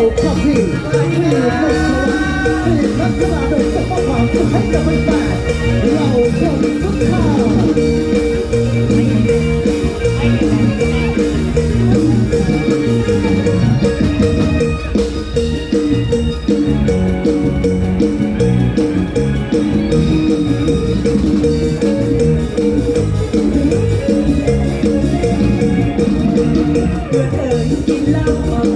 ประพีไม่ลืมไม่ชมที่ลักษณะเด่นจะต้องผ่านให้กับแฟน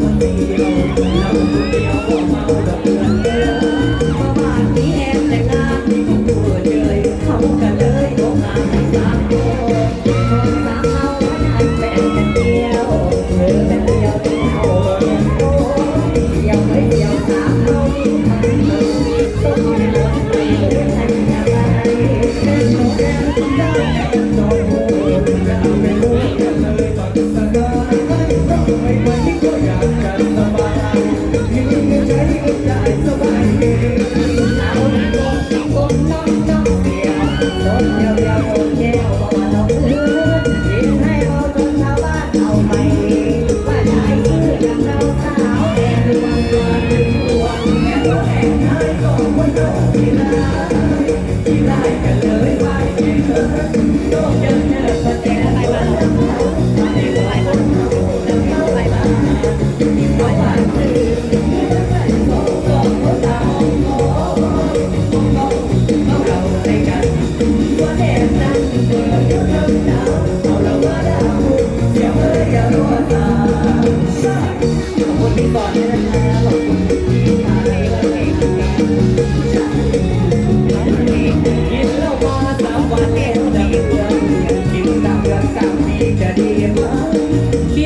เราเราเราเรว ก็อยากจะสบาย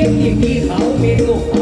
ยนที่เขาเป็นลูก